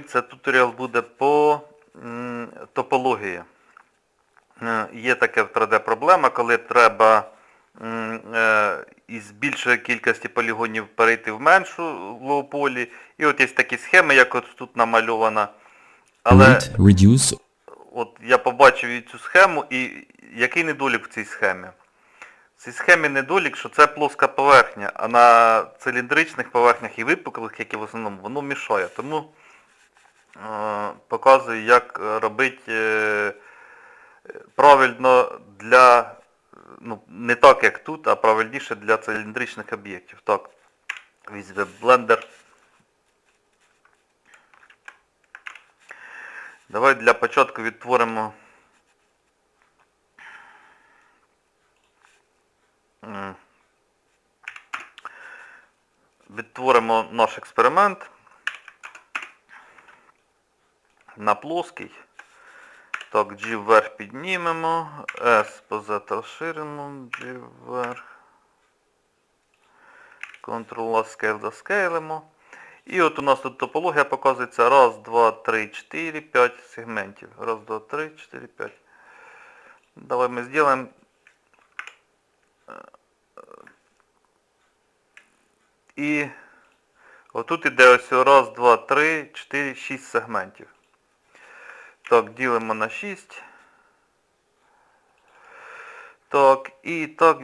Це туторіал буде по топології. Е, Є таке в 3D проблема, коли треба е, із більшої кількості полігонів перейти в меншу в лоуполі. І от є такі схеми, як от тут намальована. Але от я побачив цю схему, і який недолік в цій схемі? В цій схемі недолік, що це плоска поверхня, а на циліндричних поверхнях і випуклих, які в основному, воно мішає. Тому показую, як робити е, правильно для, ну, не так як тут, а правильніше для циліндричних об'єктів. Так, візьме блендер. Давай для початку відтворимо відтворимо наш експеримент на плоский. Так, G вверх піднімемо, S по Z розширимо, G вверх. Ctrl-A Scale заскейлимо. І от у нас тут топологія показується. Раз, два, три, чотири, п'ять сегментів. Раз, два, три, чотири, п'ять. Давай ми зробимо. І отут іде ось раз, два, три, чотири, шість сегментів. Так, ділимо на 6. Так, і так.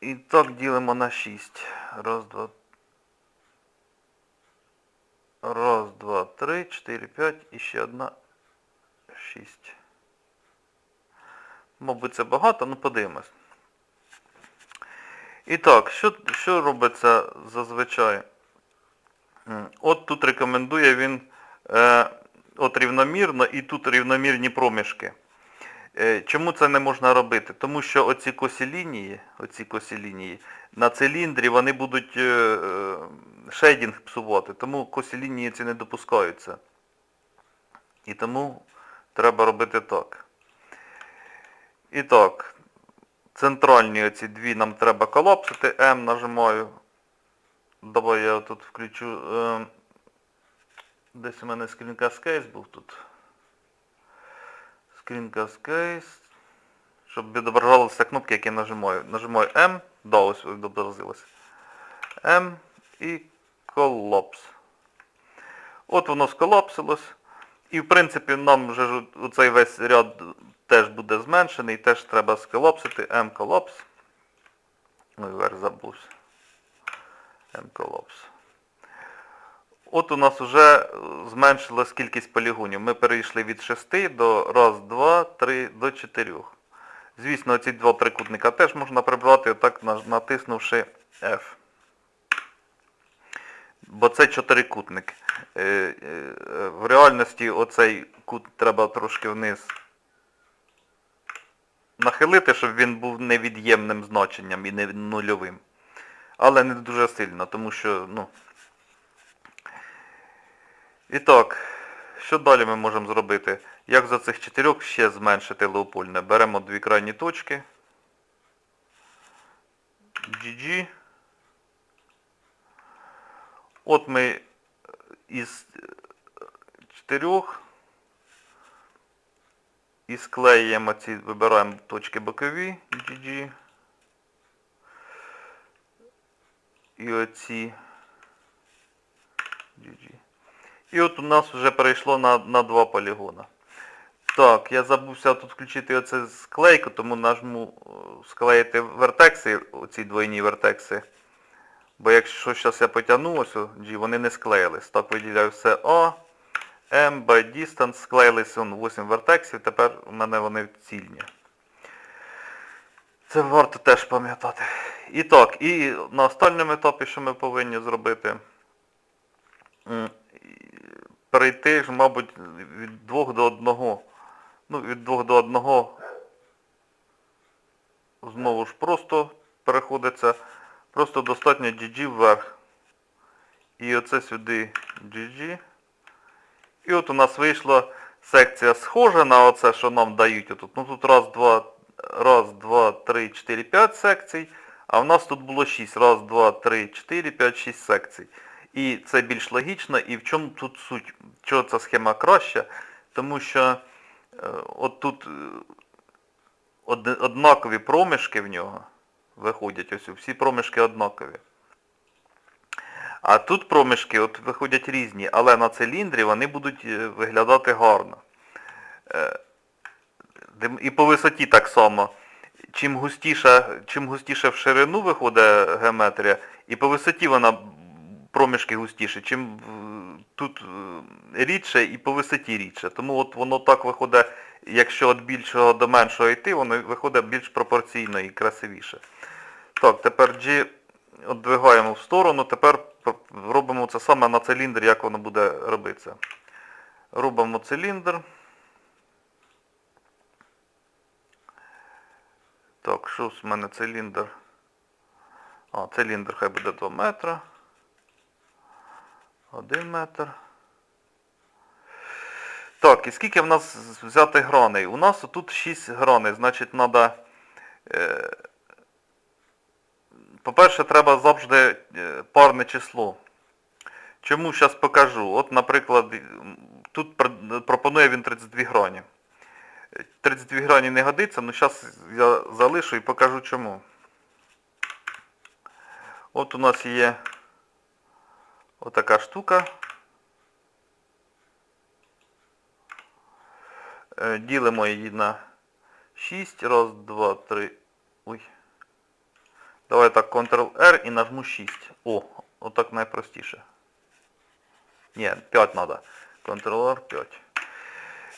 І так ділимо на 6. Раз, два. Раз, два, три, чотири, п'ять і ще одна. Шість. Мабуть, це багато, ну подивимось. І так, що, що робиться зазвичай? От тут рекомендує він е, от рівномірно і тут рівномірні проміжки. Е, Чому це не можна робити? Тому що оці косі лінії, оці косі лінії на циліндрі вони будуть е, е, шейдінг псувати, тому косі лінії ці не допускаються. І тому треба робити так. І так, центральні оці дві нам треба колапсити. М нажимаю. Давай я тут включу. Десь у мене скрінкаст кейс був тут. Screencast кейс. Щоб відображалися кнопки, які нажимаю. Нажимаю M. Да, ось відобразилося. M і колапс. От воно сколапсилось. І в принципі нам вже ж оцей весь ряд теж буде зменшений, теж треба сколапсити. M колапс. Ой, вверх забувся. M колапс. От у нас вже зменшилась кількість полігонів. Ми перейшли від 6 до 1, 2, 3 до 4. Звісно, ці два трикутника теж можна прибрати, отак натиснувши F. Бо це чотирикутник. Е, е, В реальності оцей кут треба трошки вниз нахилити, щоб він був невід'ємним значенням і не нульовим. Але не дуже сильно, тому що, ну, і так, що далі ми можемо зробити? Як за цих чотирьох ще зменшити леопольне? Беремо дві крайні точки. GG. От ми е, із чотирьох і склеюємо ці, вибираємо точки бокові GG. І оці GG. І от у нас вже перейшло на, на два полігона. Так, я забувся тут включити оце склейку, тому нажму е, склеїти вертекси, оці двойні вертекси. Бо якщо зараз я потягну ось, G, вони не склеїлись. Так, виділяю все A, M, by distance, склеїлись он 8 вертексів, тепер у мене вони цільні. Це варто теж пам'ятати. І так, і на останньому етапі, що ми повинні зробити, перейти мабуть, від 2 до 1. Ну, від 2 до 1 знову ж просто переходиться. Просто достатньо GG вверх. І оце сюди GG. І от у нас вийшла секція схожа на оце, що нам дають отут. Ну тут раз, два, раз, два, три, чотири, п'ять секцій. А в нас тут було 6. Раз, два, три, чотири, п'ять, шість секцій. І це більш логічно. І в чому тут суть? Чого ця схема краща? Тому що е, от тут е, од- однакові проміжки в нього виходять. Ось всі проміжки однакові. А тут проміжки от виходять різні, але на циліндрі вони будуть е, виглядати гарно. І по висоті так само. Чим густіше, чим густіше в ширину виходить геометрія, і по висоті вона проміжки густіше, чим тут е, рідше і по висоті рідше. Тому от воно так виходить, якщо від більшого до меншого йти, воно виходить більш пропорційно і красивіше. Так, тепер G віддвигаємо в сторону, тепер робимо це саме на циліндр, як воно буде робитися. Робимо циліндр. Так, що з мене циліндр? А, циліндр хай буде 2 метри. 1 метр. Так, і скільки в нас взяти граней? У нас тут 6 граней, значить треба... По-перше, треба завжди е, парне число. Чому зараз покажу? От, наприклад, тут пропонує він 32 грані. Е, 32 грані не годиться, але зараз я залишу і покажу чому. От у нас є отака штука. Е, Ділимо її на 6. Раз, два, три. Ой. Давай так, Ctrl-R і нажму 6. О, отак найпростіше. Ні, 5 треба. Ctrl-R 5.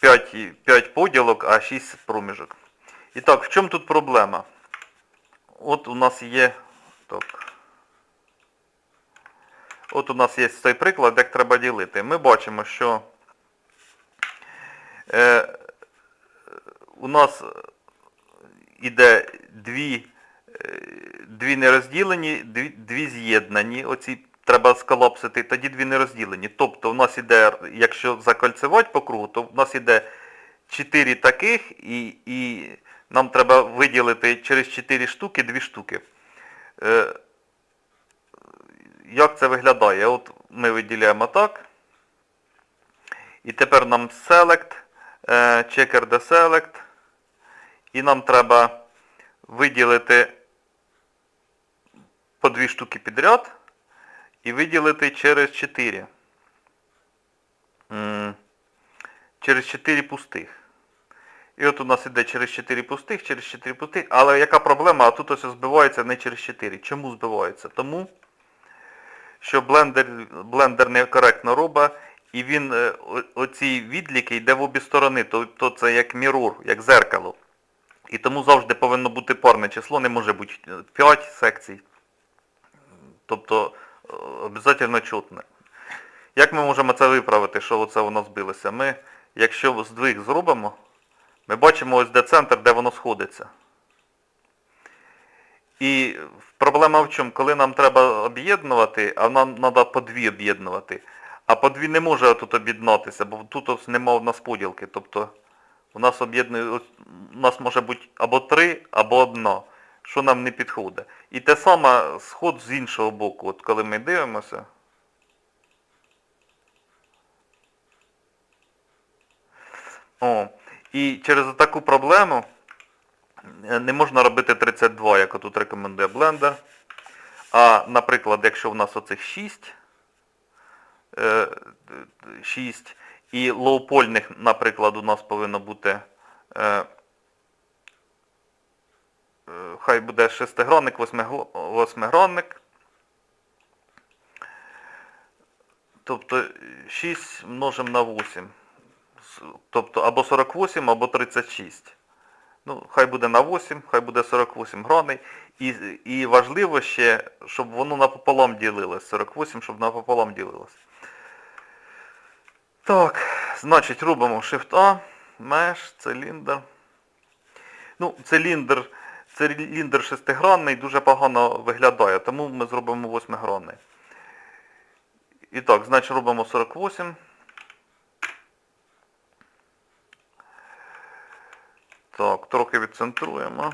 5, 5 поділок, а 6 проміжок. І так, в чому тут проблема? От у нас є. Так. От у нас є цей приклад, як треба ділити. Ми бачимо, що е, у нас іде дві, е, дві нерозділені, дві, дві з'єднані. Оці треба сколапсити, тоді дві нерозділені. Тобто у нас іде, якщо закольцевати по кругу, то в нас іде 4 таких і, і нам треба виділити через 4 штуки 2 штуки. Е, як це виглядає? От ми виділяємо так. І тепер нам select, е, checker the select. І нам треба виділити по дві штуки підряд і виділити через 4. Через 4 пустих. І от у нас іде через 4 пустих, через 4 пустих. Але яка проблема? А тут ось збивається не через 4. Чому збивається? Тому що блендер, блендер некоректно робить, і він, е, оці відліки йде в обі сторони, тобто це як мірур, як зеркало. І тому завжди повинно бути парне число, не може бути 5 секцій. Тобто е, обов'язково чутне. Як ми можемо це виправити, що оце воно збилося? Ми, якщо здвиг зробимо, ми бачимо ось де центр, де воно сходиться. І проблема в чому? Коли нам треба об'єднувати, а нам треба по дві об'єднувати. А по дві не може тут об'єднатися, бо тут нема у нас поділки. Тобто у нас об'єднує, у нас може бути або три, або одна, що нам не підходить. І те саме сход з іншого боку, от коли ми дивимося. О, і через таку проблему не можна робити 32, як тут рекомендує блендер. А, наприклад, якщо в нас оцих 6, 6 і лоупольних, наприклад, у нас повинно бути, е, е, хай буде шестигранник, восьмигранник. Тобто 6 множимо на 8. Тобто або 48, або 36. Ну, хай буде на 8, хай буде 48 граней. І, і важливо ще, щоб воно напополам ділилось. 48, щоб напополам ділилось. Так, значить робимо Shift A, Mesh, циліндр. Ну, циліндр, циліндр шестигранний дуже погано виглядає, тому ми зробимо восьмигранний. І так, значить робимо 48. Так, трохи відцентруємо.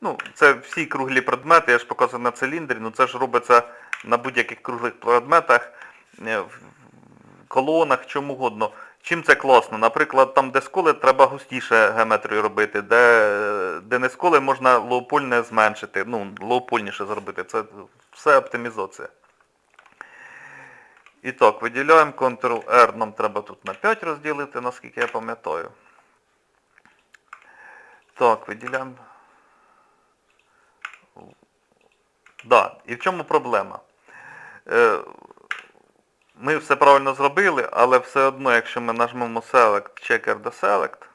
Ну, це всі круглі предмети, я ж показую на циліндрі, ну це ж робиться на будь-яких круглих предметах, е, в колонах, чому угодно. Чим це класно? Наприклад, там, де сколи, треба густіше геометрію робити, де, де не сколи, можна лоупольне зменшити, ну, лоупольніше зробити. Це все оптимізація. І так, виділяємо Ctrl-R, нам треба тут на 5 розділити, наскільки я пам'ятаю. Так, виділяємо. Да, і в чому проблема? Е, ми все правильно зробили, але все одно, якщо ми нажмемо Select, Checker до Select,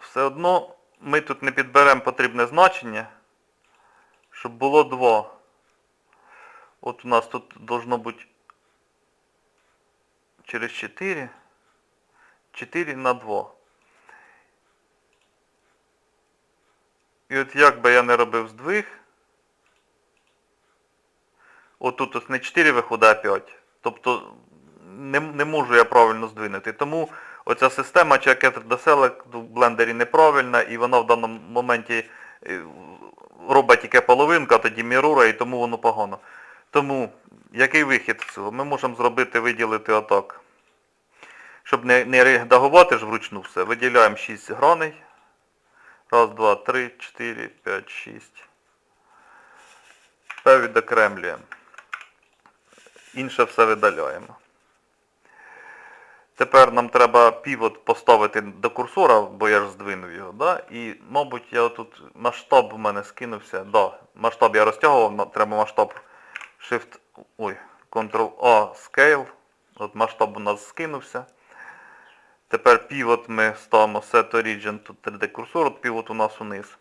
все одно ми тут не підберемо потрібне значення, щоб було 2. От у нас тут должно бути через 4. 4 на 2. І от як би я не робив здвиг, отут ось не 4 виходить, а 5. Тобто не, не можу я правильно здвинути. Тому оця система Checker до Select в блендері неправильна і вона в даному моменті е, робить тільки половинка, тоді мірура, і тому воно погано. Тому який вихід з цього? Ми можемо зробити, виділити отак. Щоб не, не редагувати ж вручну все, виділяємо 6 граней. Раз, два, три, чотири, п'ять, шість. П відокремлюємо. Інше все видаляємо. Тепер нам треба півот поставити до курсора, бо я ж здвинув його, да? І, мабуть, я тут масштаб у мене скинувся. Да, масштаб я розтягував, треба масштаб Shift, ой, Ctrl-A, Scale. От масштаб у нас скинувся. Тепер півот ми ставимо Set Origin, тут 3D курсор, от півот у нас униз.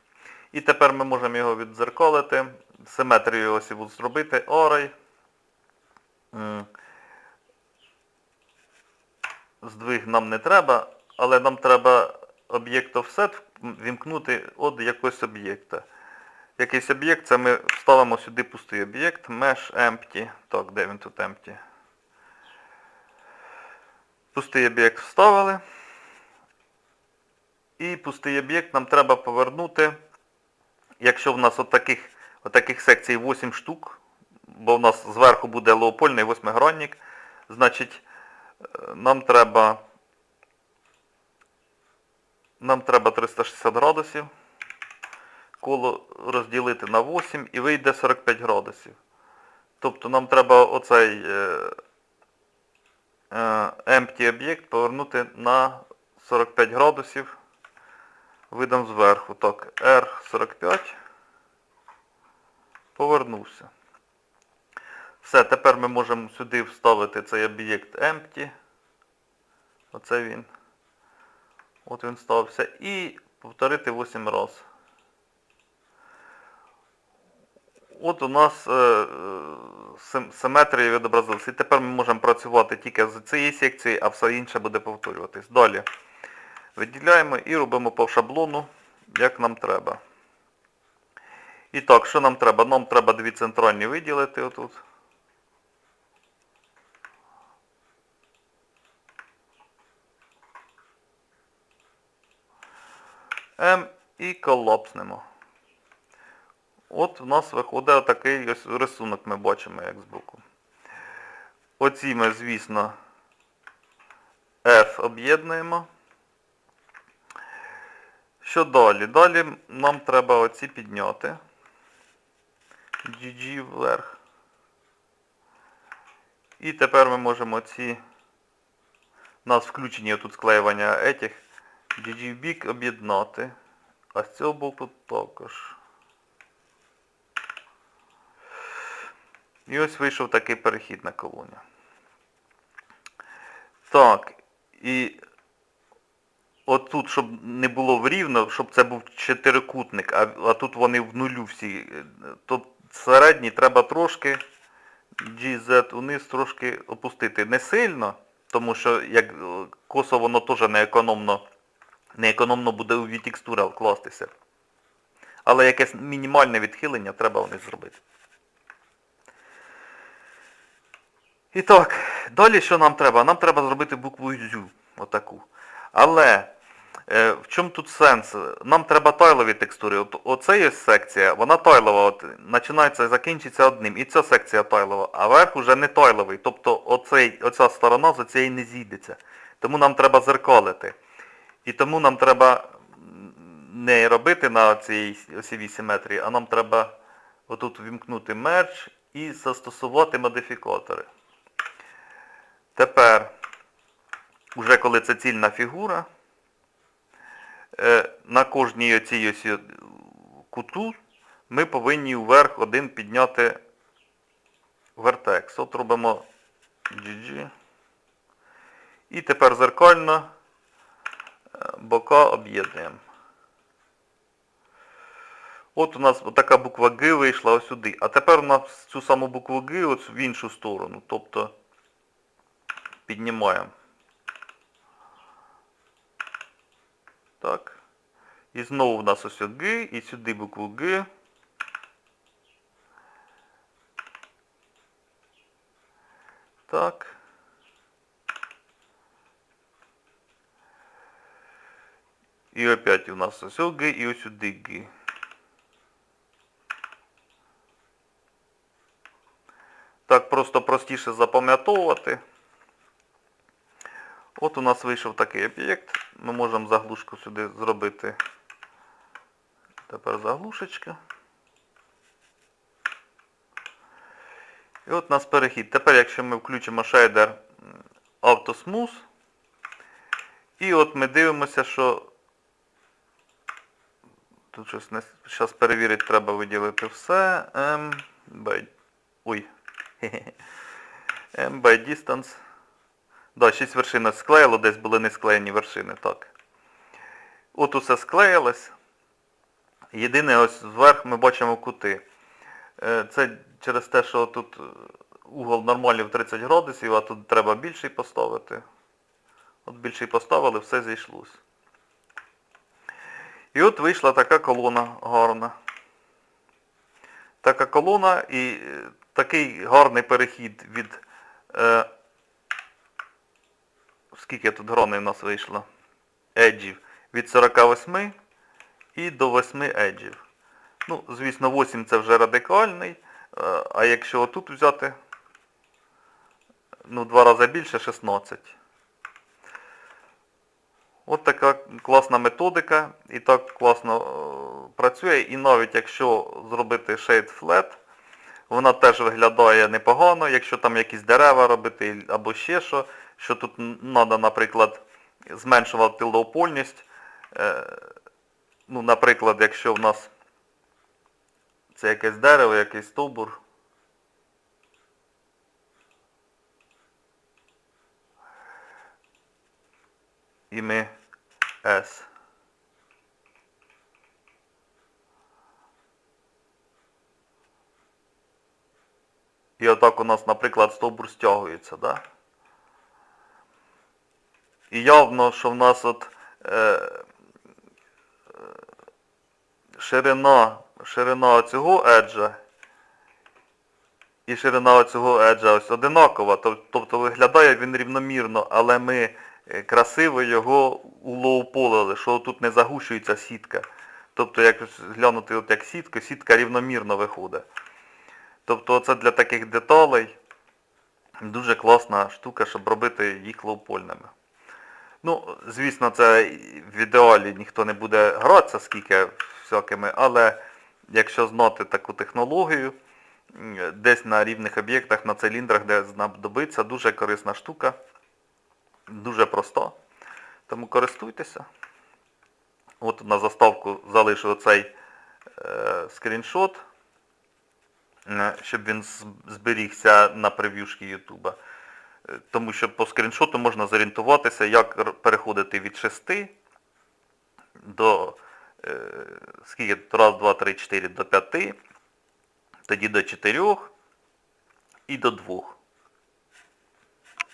І тепер ми можемо його віддзеркалити, симетрію і зробити, Array. Здвиг нам не треба, але нам треба об'єкт offset вімкнути від якогось об'єкта. Якийсь об'єкт, це ми вставимо сюди пустий об'єкт, mesh empty. Так, де він тут empty? Пустий об'єкт вставили. І пустий об'єкт нам треба повернути, якщо в нас отаких, отаких секцій 8 штук, бо в нас зверху буде лоупольний восьмигранник, значить е, нам треба нам треба 360 градусів, коло розділити на 8 і вийде 45 градусів. Тобто нам треба оцей е, е, empty об'єкт повернути на 45 градусів видом зверху. Так, R45 повернувся. Все, тепер ми можемо сюди вставити цей об'єкт empty. Оце він. От він стався. І повторити 8 разів. От у нас е, е, сим- симетрія відобразилася. І тепер ми можемо працювати тільки з цієї секції, а все інше буде повторюватись. Далі. Виділяємо і робимо по шаблону, як нам треба. І так, що нам треба? Нам треба дві центральні виділити отут. М і колапснемо. От у нас виходить такий ось рисунок ми бачимо, як збоку. Оці ми, звісно, F об'єднуємо. Що далі? Далі нам треба оці підняти. GG вверх. І тепер ми можемо ці... У нас включені тут склеювання етіх. GG в бік об'єднати. А з цього боку також. І ось вийшов такий перехід на колонію. Так, і от тут, щоб не було врівно, щоб це був чотирикутник, а, а тут вони в нулю всі. То середній треба трошки GZ униз трошки опустити. Не сильно, тому що як косо воно теж не економно, буде у текстура вкластися. Але якесь мінімальне відхилення треба вниз зробити. І так, далі що нам треба? Нам треба зробити букву Зю. Отаку. Але Е, в чому тут сенс? Нам треба тайлові текстури. От, оце є секція, вона тайлова, от, починається і закінчиться одним. І ця секція тайлова, а верх уже не тайловий. Тобто оцей, оця сторона з цієї не зійдеться. Тому нам треба зеркалити. І тому нам треба не робити на цій осівій симетрії, а нам треба отут вімкнути мерч і застосувати модифікатори. Тепер, уже коли це цільна фігура, е, на кожній оцій ось е, куту ми повинні вверх один підняти вертекс. От робимо GG. І тепер зеркально е, бока об'єднуємо. От у нас така буква Г вийшла сюди. А тепер у нас цю саму букву от в іншу сторону. Тобто піднімаємо. Так. І знову в нас ось Г, і сюди букву Г. Так. І опять у нас ось Г ось сюди Г. Так просто простіше запам'ятовувати. От у нас вийшов такий об'єкт. Ми можемо заглушку сюди зробити. Тепер заглушечка. І от у нас перехід. Тепер, якщо ми включимо шейдер Autosmooth, і от ми дивимося, що тут щось не... Зараз перевірити, треба виділити все. M by... Ой. M by distance. Да, 6 вершин склеїло, десь були не склеєні вершини, так. От усе склеїлось. Єдине, ось зверху ми бачимо кути. Е, Це через те, що тут угол нормальний в 30 градусів, а тут треба більший поставити. От більший поставили, все зійшлось. І от вийшла така колона гарна. Така колона і е, такий гарний перехід від... Скільки тут гроней у нас вийшло? Еджів. Від 48 і до 8 еджів. Ну, звісно, 8 це вже радикальний. е, А якщо отут взяти, ну, два рази більше, 16. От така класна методика і так класно е, працює. І навіть якщо зробити Shade Flat, вона теж виглядає непогано, якщо там якісь дерева робити або ще що, що тут треба, наприклад, зменшувати лоупольність. Е, Ну, наприклад, якщо в нас це якесь дерево, якийсь стовбур. І ми S. І отак у нас, наприклад, стовбур стягується, да? І явно, що в нас от е, ширина, ширина цього еджа і ширина цього еджа ось одинакова, тобто виглядає він рівномірно, але ми е, красиво його улоуполили, що тут не загущується сітка. Тобто, як глянути от як сітка, сітка рівномірно виходить. Тобто це для таких деталей дуже класна штука, щоб робити їх лоупольними. Ну, звісно, це в ідеалі ніхто не буде гратися скільки всякими, але якщо знати таку технологію, десь на рівних об'єктах, на циліндрах, де знадобиться, дуже корисна штука, дуже проста. Тому користуйтеся. От на заставку залишу оцей е, скріншот, е, щоб він зберігся на прев'юшки Ютуба. Тому що по скріншоту можна зорієнтуватися, як переходити від 6 до е, скільки? Раз, два, три, чотири до 5, тоді до 4 і до 2.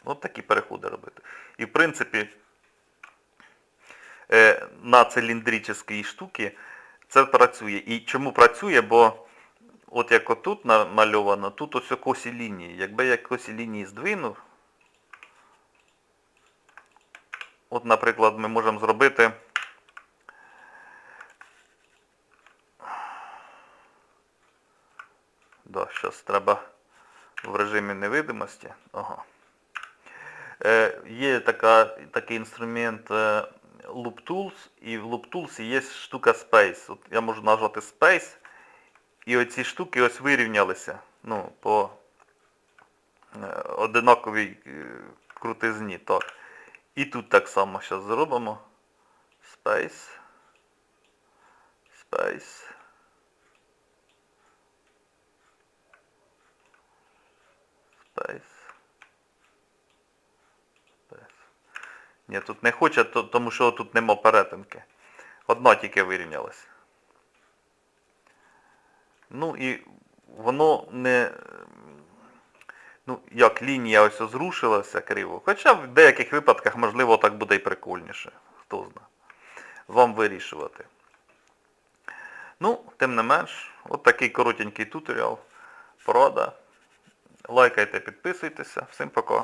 От такі переходи робити. І в принципі е, на циліндричній штуці це працює. І чому працює? Бо от як отут намальовано, тут ось косі лінії. Якби я косі лінії здвинув, От, наприклад, ми можемо зробити Да, зараз треба в режимі невидимості. Ага. Е, Є така, такий інструмент е, Loop Tools, і в Loop Tools є штука Space. От Я можу нажати Space, і оці штуки ось вирівнялися ну, по е, одинаковій е, крутизні. Так. І тут так само зараз зробимо. Space. Space. Space. Space. Ні, тут не хоче, тому що тут нема перетинки. Одна тільки вирівнялась. Ну і воно не. Ну, як лінія ось зрушилася криво. Хоча в деяких випадках, можливо, так буде і прикольніше. Хто знає. Вам вирішувати. Ну, тим не менш, от такий коротенький туторіал. Порада. Лайкайте, підписуйтеся. Всім пока.